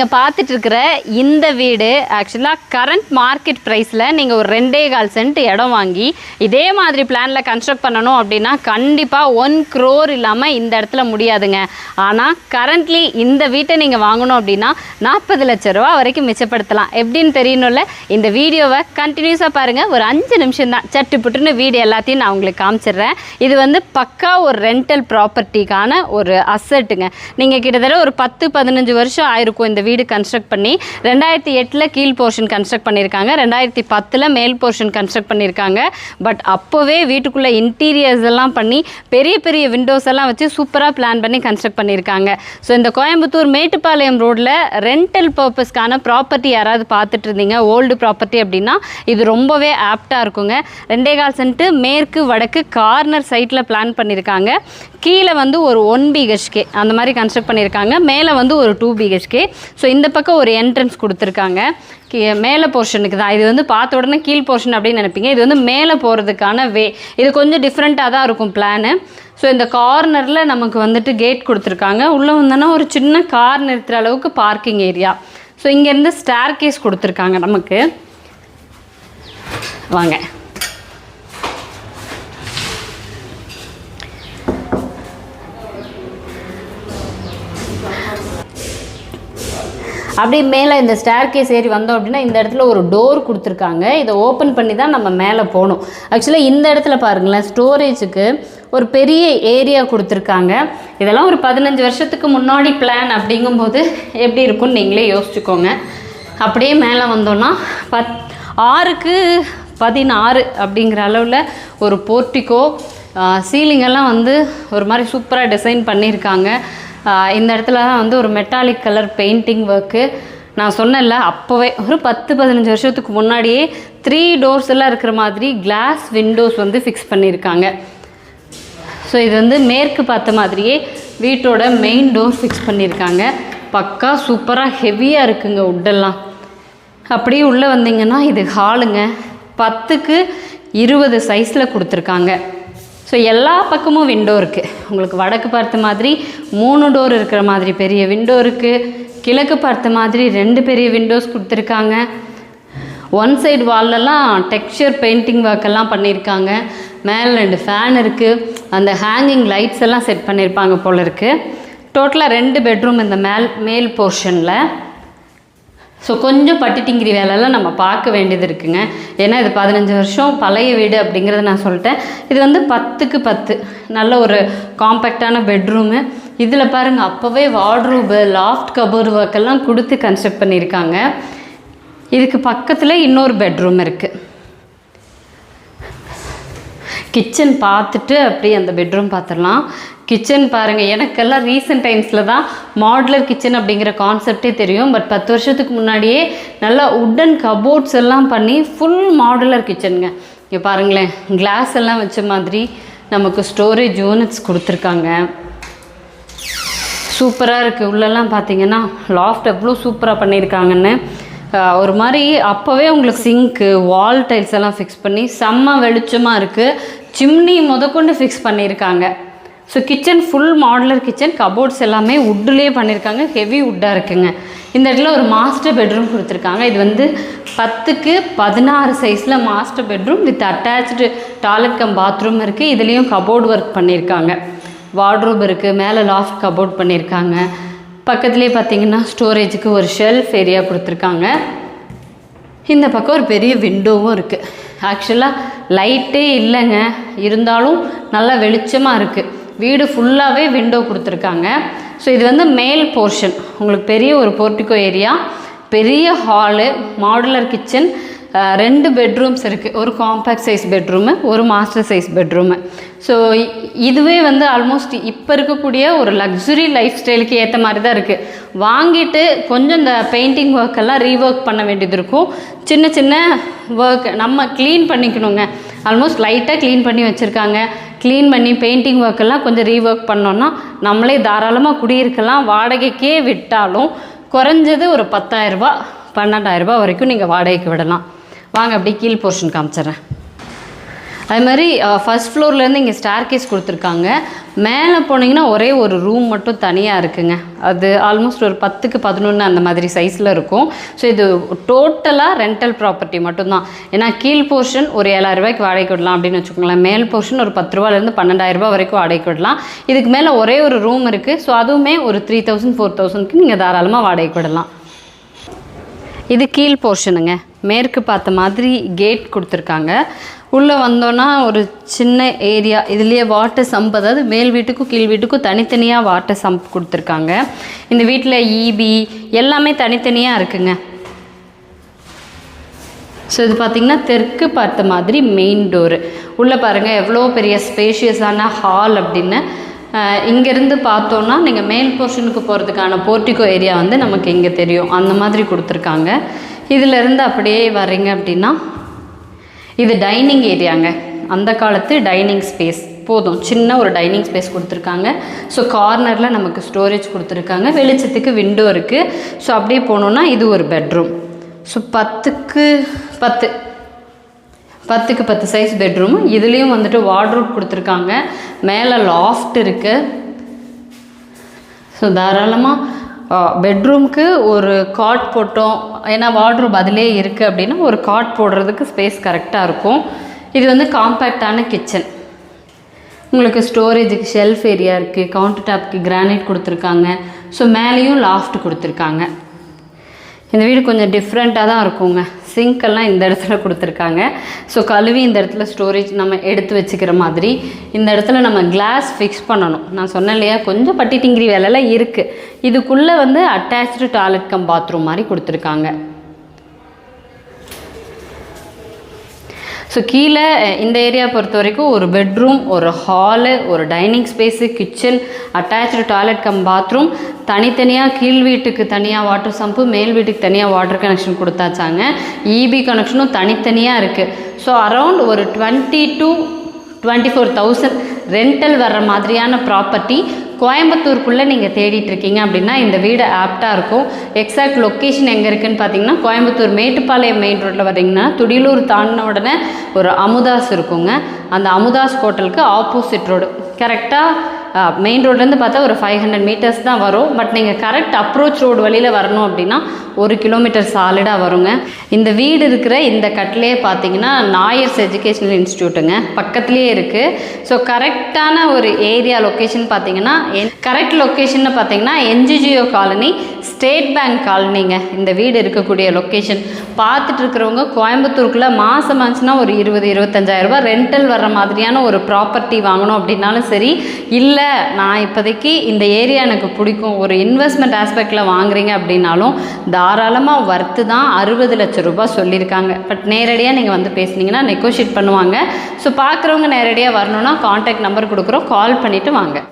நீங்கள் பார்த்துட்டு இருக்கிற இந்த வீடு ஆக்சுவலாக கரண்ட் மார்க்கெட் ப்ரைஸில் நீங்கள் ஒரு ரெண்டே கால் சென்ட் இடம் வாங்கி இதே மாதிரி பிளானில் கன்ஸ்ட்ரக்ட் பண்ணணும் அப்படின்னா கண்டிப்பாக ஒன் க்ரோர் இல்லாமல் இந்த இடத்துல முடியாதுங்க. ஆனால் கரண்ட்லி இந்த வீட்டை நீங்கள் வாங்கணும் அப்படின்னா நாற்பது லட்ச ரூபா வரைக்கும் மிச்சப்படுத்தலாம். எப்படின்னு தெரியணும்ல? இந்த வீடியோவை கண்டினியூஸாக பாருங்கள் ஒரு அஞ்சு நிமிஷம் தான். சட்டு புட்டுன்னு வீடு எல்லாத்தையும் நான் உங்களுக்கு காமிச்சிடுறேன். இது வந்து பக்கா ஒரு ரெண்டல் ப்ராப்பர்ட்டிக்கான ஒரு அசட்டுங்க நீங்கள் கிட்டத்தட்ட ஒரு பத்து பதினஞ்சு வருஷம் ஆயிருக்கும் இந்த வீடு கன்ஸ்ட்ரக்ட் பண்ணி ரெண்டாயிரத்தி எட்டில் கீழ் போர்ஷன் கன்ஸ்ட்ரக்ட் பண்ணியிருக்காங்க. ரெண்டாயிரத்தி பத்தில் மேல் போர்ஷன் கன்ஸ்ட்ரக்ட் பண்ணியிருக்காங்க. பட் அப்போவே வீட்டுக்குள்ளே இன்டீரியர்ஸ் எல்லாம் பண்ணி பெரிய பெரிய விண்டோஸ் எல்லாம் வச்சு சூப்பராக பிளான் பண்ணி கன்ஸ்ட்ரக்ட் பண்ணியிருக்காங்க. ஸோ இந்த கோயம்புத்தூர் மேட்டுப்பாளையம் ரோட்டில் ரெண்டல் பர்பஸ்க்கான ப்ராப்பர்ட்டி யாராவது பார்த்துட்டு இருந்தீங்க ஓல்டு ப்ராப்பர்ட்டி அப்படின்னா இது ரொம்பவே ஆப்டாக இருக்குங்க. ரெண்டே கால் சென்ட்டு மேற்கு வடக்கு கார்னர் சைட்டில் பிளான் பண்ணியிருக்காங்க. கீழே வந்து ஒரு ஒன் பிஹெச்கே அந்த மாதிரி கன்ஸ்ட்ரக்ட் பண்ணியிருக்காங்க. மேலே வந்து ஒரு டூ பிஹெச்கே ஸோ இந்த பக்கம் ஒரு என்ட்ரன்ஸ் கொடுத்துருக்காங்க. கீ- மேலே போர்ஷனுக்கு தான். இது வந்து பார்த்த உடனே கீழ் போர்ஷன் அப்படின்னு நினைப்பீங்க. இது வந்து மேலே போகிறதுக்கான வே இது கொஞ்சம் டிஃப்ரெண்ட்டாக தான் இருக்கும் பிளானு ஸோ இந்த கார்னரில் நமக்கு வந்துட்டு கேட் கொடுத்துருக்காங்க. உள்ளே வந்தோன்னா ஒரு சின்ன கார் நிறுத்துகிற அளவுக்கு பார்க்கிங் ஏரியா ஸோ இங்கேருந்து ஸ்டார் கேஸ் கொடுத்துருக்காங்க நமக்கு. வாங்க. அப்படியே மேலே இந்த ஸ்டேர் கேஸ் ஏறி வந்தோம் அப்படின்னா இந்த இடத்துல ஒரு டோர் கொடுத்துருக்காங்க. இதை ஓப்பன் பண்ணி தான் நம்ம மேலே போகணும். ஆக்சுவலாக இந்த இடத்துல பாருங்களேன் ஸ்டோரேஜுக்கு ஒரு பெரிய ஏரியா கொடுத்துருக்காங்க. இதெல்லாம் ஒரு பதினஞ்சு வருஷத்துக்கு முன்னாடி பிளான் அப்படிங்கும்போது எப்படி இருக்கும்னு நீங்களே யோசிச்சுக்கோங்க. அப்படியே மேலே வந்தோன்னா பத் ஆறுக்கு பதினாறு அப்படிங்கிற அளவில் ஒரு போர்ட்டிக்கோ சீலிங்கெல்லாம் வந்து ஒரு மாதிரி சூப்பராக டிசைன் பண்ணியிருக்காங்க. இந்த இடத்துல தான் வந்து ஒரு மெட்டாலிக் கலர் பெயிண்டிங் ஒர்க்கு நான் சொன்னேன்ல அப்போவே ஒரு பத்து பதினஞ்சு வருஷத்துக்கு முன்னாடியே த்ரீ டோர்ஸ் எல்லாம் இருக்கிற மாதிரி கிளாஸ் விண்டோஸ் வந்து ஃபிக்ஸ் பண்ணியிருக்காங்க. ஸோ இது வந்து மேற்கு பார்த்த மாதிரியே வீட்டோட மெயின் டோர் ஃபிக்ஸ் பண்ணியிருக்காங்க. பக்கா சூப்பராக ஹெவியாக இருக்குங்க உட்டெல்லாம் அப்படியே உள்ளே வந்தீங்கன்னா இது ஹாலுங்க பத்துக்கு இருபது சைஸில் கொடுத்துருக்காங்க. ஸோ எல்லா பக்கமும் விண்டோ இருக்குது உங்களுக்கு வடக்கு பார்த்த மாதிரி மூணு டோர் இருக்கிற மாதிரி பெரிய விண்டோ இருக்குது கிழக்கு பார்த்த மாதிரி ரெண்டு பெரிய விண்டோஸ் கொடுத்துருக்காங்க. ஒன் சைடு வால்லெல்லாம் டெக்ஸ்சர் பெயிண்டிங் ஒர்க் எல்லாம் பண்ணியிருக்காங்க. மேலே ரெண்டு ஃபேன் இருக்குது அந்த ஹேங்கிங் லைட்ஸ் எல்லாம் செட் பண்ணியிருப்பாங்க போல இருக்குது டோட்டலாக ரெண்டு பெட்ரூம் இந்த மேல் மேல் போர்ஷனில் ஸோ கொஞ்சம் பட்டிட்டிங்கிரி வேலைலாம் நம்ம பார்க்க வேண்டியது இருக்குங்க. ஏன்னா இது பதினஞ்சு வருஷம் பழைய வீடு அப்படிங்கிறத நான் சொல்லிட்டேன். இது வந்து பத்துக்கு பத்து. நல்ல ஒரு காம்பேக்டான பெட்ரூமு இதில் பாருங்கள் அப்போவே வார்ட்ரூபு லாஃப்ட் கபோர்டு ஒர்க் எல்லாம் கொடுத்து கன்ஸ்ட்ரக்ட் பண்ணியிருக்காங்க. இதுக்கு பக்கத்தில் இன்னொரு பெட்ரூம் இருக்குது கிச்சன் பார்த்துட்டு அப்படியே அந்த பெட்ரூம் பார்த்துடலாம். கிச்சன் பாருங்கள் எனக்கெல்லாம் ரீசெண்ட் டைம்ஸில் தான் மாடுலர் கிச்சன் அப்படிங்கிற கான்செப்டே தெரியும். பட் பத்து வருஷத்துக்கு முன்னாடியே நல்லா உட்டன் கபோர்ட்ஸ் எல்லாம் பண்ணி ஃபுல் மாடுலர் கிச்சனுங்க இங்கே பாருங்களேன் கிளாஸ் எல்லாம் வச்ச மாதிரி நமக்கு ஸ்டோரேஜ் யூனிட்ஸ் கொடுத்துருக்காங்க. சூப்பராக இருக்குது உள்ளெல்லாம் பார்த்தீங்கன்னா லாஃப்ட் எவ்வளோ சூப்பராக பண்ணியிருக்காங்கன்னு. ஒரு மாதிரி அப்போவே உங்களுக்கு சிங்க்கு வால் டைல்ஸ் எல்லாம் ஃபிக்ஸ் பண்ணி செம்ம வெளிச்சமாக இருக்குது சிம்னி முதற்கொண்டு ஃபிக்ஸ் பண்ணியிருக்காங்க. So kitchen full modular kitchen cupboards எல்லாமே உட்டுலேயே பண்ணியிருக்காங்க. ஹெவி வுட்டாக இருக்குங்க. இந்த இடத்துல ஒரு மாஸ்டர் பெட்ரூம் கொடுத்துருக்காங்க. இது வந்து பத்துக்கு பதினாறு சைஸில் master bedroom with attach toilet cum bathroom இருக்குது இதுலேயும் கபோர்டு ஒர்க் பண்ணியிருக்காங்க. வார்ட்ரோப் இருக்குது மேலே லாஃப்ட் கபோர்ட் பண்ணியிருக்காங்க. பக்கத்துலேயே பார்த்தீங்கன்னா ஸ்டோரேஜுக்கு ஒரு ஷெல்ஃப் ஏரியா கொடுத்துருக்காங்க. இந்த பக்கம் ஒரு பெரிய விண்டோவும் இருக்குது ஆக்சுவலாக லைட்டே இல்லைங்க. இருந்தாலும் நல்லா வெளிச்சமாக இருக்குது வீடு ஃபுல்லாகவே விண்டோ கொடுத்துருக்காங்க. ஸோ இது வந்து மேல் போர்ஷன் உங்களுக்கு பெரிய ஒரு போர்ட்டிகோ ஏரியா பெரிய ஹாலு மாடுலர் கிச்சன் ரெண்டு பெட்ரூம்ஸ் இருக்குது ஒரு காம்பேக்ட் சைஸ் பெட்ரூமு ஒரு மாஸ்டர் சைஸ் பெட்ரூமு ஸோ இதுவே வந்து ஆல்மோஸ்ட் இப்போ இருக்கக்கூடிய ஒரு லக்ஸுரி லைஃப் ஸ்டைலுக்கு ஏற்ற மாதிரி தான் இருக்குது வாங்கிட்டு கொஞ்சம் இந்த பெயிண்டிங் ஒர்க் எல்லாம் ரீஒர்க் பண்ண வேண்டியது இருக்கும். சின்ன சின்ன ஒர்க் நம்ம க்ளீன் பண்ணிக்கணுங்க. ஆல்மோஸ்ட் லைட்டாக க்ளீன் பண்ணி வச்சுருக்காங்க. க்ளீன் பண்ணி பெயிண்டிங் ஒர்க் எல்லாம் கொஞ்சம் ரீஒர்க் பண்ணோன்னா நம்மளே தாராளமாக குடியிருக்கலாம். வாடகைக்கே விட்டாலும் குறைஞ்சது ஒரு பத்தாயிரரூபா பன்னெண்டாயிரரூபா வரைக்கும் நீங்கள் வாடகைக்கு விடலாம். வாங்க அப்படியே கீழ் போர்ஷன் காமிச்சிட்றேன். அது மாதிரி ஃபஸ்ட் ஃப்ளோர்லேருந்து இங்கே ஸ்டார் கேஸ் கொடுத்துருக்காங்க. மேலே போனீங்கன்னா ஒரே ஒரு ரூம் மட்டும் தனியாக இருக்குங்க. அது ஆல்மோஸ்ட் ஒரு பத்துக்கு பதினொன்று அந்த மாதிரி சைஸில் இருக்கும். ஸோ இது டோட்டலாக ரெண்டல் ப்ராப்பர்ட்டி மட்டும்தான். ஏன்னா கீழ் போர்ஷன் ஒரு ஏழாயிரரூபாய்க்கு வாடகைக்கு விடலாம் அப்படின்னு வச்சுக்கோங்களேன். மேல் போர்ஷன் ஒரு பத்து ரூபாலேருந்து பன்னெண்டாயிரரூபா வரைக்கும் வாடகைக்கு விடலாம். இதுக்கு மேலே ஒரே ஒரு ரூம் இருக்குது ஸோ அதுவுமே ஒரு த்ரீ தௌசண்ட் ஃபோர் தௌசண்ட்க்கு நீங்கள் தாராளமாக வாடகைக்கு விடலாம். இது கீழ் போர்ஷனுங்க. மேற்கு பார்த்த மாதிரி கேட் கொடுத்துருக்காங்க. உள்ளே வந்தோன்னா ஒரு சின்ன ஏரியா. இதுலேயே வாட்டர் சம்ப் அதாவது மேல் வீட்டுக்கும் கீழ் வீட்டுக்கும் தனித்தனியாக வாட்டர் சம்ப் கொடுத்துருக்காங்க. இந்த வீட்டில் ஈபி எல்லாமே தனித்தனியாக இருக்குங்க. ஸோ இது பார்த்திங்கன்னா தெற்கு பார்த்த மாதிரி மெயின் டோரு உள்ளே பாருங்கள் எவ்வளோ பெரிய ஸ்பேஷியஸான ஹால் அப்படின்னு. இங்கேருந்து பார்த்தோன்னா நீங்கள் மேல் போர்ஷனுக்கு போகிறதுக்கான போர்ட்டிகோ ஏரியா வந்து நமக்கு இங்கே தெரியும். அந்த மாதிரி கொடுத்துருக்காங்க. இதிலேருந்து அப்படியே வரீங்க அப்படின்னா இது டைனிங் ஏரியாங்க அந்த காலத்து டைனிங் ஸ்பேஸ் போதும். சின்ன ஒரு டைனிங் ஸ்பேஸ் கொடுத்துருக்காங்க. ஸோ கார்னரில் நமக்கு ஸ்டோரேஜ் கொடுத்துருக்காங்க. வெளிச்சத்துக்கு விண்டோ இருக்குது ஸோ அப்படியே போனோன்னா இது ஒரு பெட்ரூம் ஸோ பத்துக்கு பத்து. பத்துக்கு பத்து சைஸ் பெட்ரூம் இதுலேயும் வந்துட்டு வார்ட்ரோப் கொடுத்துருக்காங்க. மேலே லாஃப்ட் இருக்குது ஸோ தாராளமாக பெட்ரூம்க்கு ஒரு காட் போட்டோம். ஏன்னா வார்ட்ரூப் அதிலே இருக்குது அப்படின்னா ஒரு காட் போடுறதுக்கு ஸ்பேஸ் கரெக்டாக இருக்கும். இது வந்து காம்பேக்டான கிச்சன் உங்களுக்கு ஸ்டோரேஜுக்கு ஷெல்ஃப் ஏரியா இருக்குது கவுண்டர் டாப்க்கு கிரானைட் கொடுத்துருக்காங்க. ஸோ மேலேயும் லாஃப்ட் கொடுத்துருக்காங்க. இந்த வீடு கொஞ்சம் டிஃப்ரெண்ட்டாக தான் இருக்குங்க. சிங்க் எல்லாம் இந்த இடத்துல கொடுத்துருக்காங்க. ஸோ கழுவி இந்த இடத்துல ஸ்டோரேஜ் நம்ம எடுத்து வச்சுக்கிற மாதிரி இந்த இடத்துல நம்ம கிளாஸ் ஃபிக்ஸ் பண்ணணும். நான் சொன்னேன் இல்லையா கொஞ்சம் பட்டி டிங்கிரி வேலைலாம் இருக்குது இதுக்குள்ளே வந்து அட்டாச்சு டாய்லெட் கம் பாத்ரூம் மாதிரி கொடுத்துருக்காங்க. ஸோ கீழே இந்த ஏரியா பொறுத்த வரைக்கும் ஒரு பெட்ரூம் ஒரு ஹாலு ஒரு dining space kitchen attach toilet cum bathroom தனித்தனியாக கீழ் வீட்டுக்கு தனியாக வாட்டர் சம்பு மேல் வீட்டுக்கு தனியாக வாட்டர் கனெக்ஷன் கொடுத்தாச்சாங்க. இபி கனெக்ஷனும் தனித்தனியாக இருக்குது ஸோ அரவுண்ட் ஒரு twenty to twenty four thousand rental வர்ற மாதிரியான ப்ராப்பர்ட்டி கோயம்புத்தூருக்குள்ளே நீங்கள் தேடிட்டு இருக்கீங்க அப்படின்னா இந்த வீடு ஆப்டாக இருக்கும். எக்ஸாக்ட் லொக்கேஷன் எங்கே இருக்குன்னு பார்த்தீங்கன்னா கோயம்புத்தூர் மேட்டுப்பாளையம் மெயின் ரோட்டில் வர்றீங்கன்னா துடியலூர் தாண்டின உடனே ஒரு அமுதாஸ் இருக்குங்க. அந்த அமுதாஸ் ஹோட்டலுக்கு ஆப்போசிட் ரோடு கரெக்டாக மெயின் ரோட்லேருந்து பார்த்தா ஒரு ஃபைவ் ஹண்ட்ரட் மீட்டர்ஸ் தான் வரும். பட் நீங்கள் கரெக்ட் அப்ரோச் ரோடு வழியில் வரணும் அப்படின்னா ஒரு கிலோமீட்டர் சாலிடாக வருங்க. இந்த வீடு இருக்கிற இந்த கட்டிலே பார்த்தீங்கன்னா நாயர்ஸ் எஜுகேஷனல் இன்ஸ்டியூட்டுங்க. பக்கத்துலேயே இருக்குது ஸோ கரெக்டான ஒரு ஏரியா லொக்கேஷன் பார்த்தீங்கன்னா கரெக்ட் லொக்கேஷன் பார்த்தீங்கன்னா என்ஜிஜிஓ காலனி ஸ்டேட் பேங்க் காலனிங்க. இந்த வீடு இருக்கக்கூடிய லொக்கேஷன் பார்த்துட்டு இருக்கிறவங்க கோயம்புத்தூருக்குள்ளே மாதம் ஆச்சுன்னா ஒரு இருபது இருபத்தஞ்சாயிரம் ரெண்டல் வர்ற மாதிரியான ஒரு ப்ராப்பர்ட்டி வாங்கணும் அப்படின்னாலும் சரி இல்லை நான் இப்போதைக்கு இந்த ஏரியா எனக்கு பிடிக்கும். ஒரு இன்வெஸ்ட்மெண்ட் ஆஸ்பெக்டில் வாங்குறீங்க அப்படின்னாலும் தாராளமாக வர்த்து தான் அறுபது லட்சம் ரூபாய் சொல்லியிருக்காங்க. பட் நேரடியாக நீங்கள் வந்து பேசுனீங்கன்னா நெகோஷியேட் பண்ணுவாங்க. ஸோ பார்க்குறவங்க நேரடியாக வரணும்னா காண்டாக்ட் நம்பர் கொடுக்குறோம். கால் பண்ணிவிட்டு வாங்க.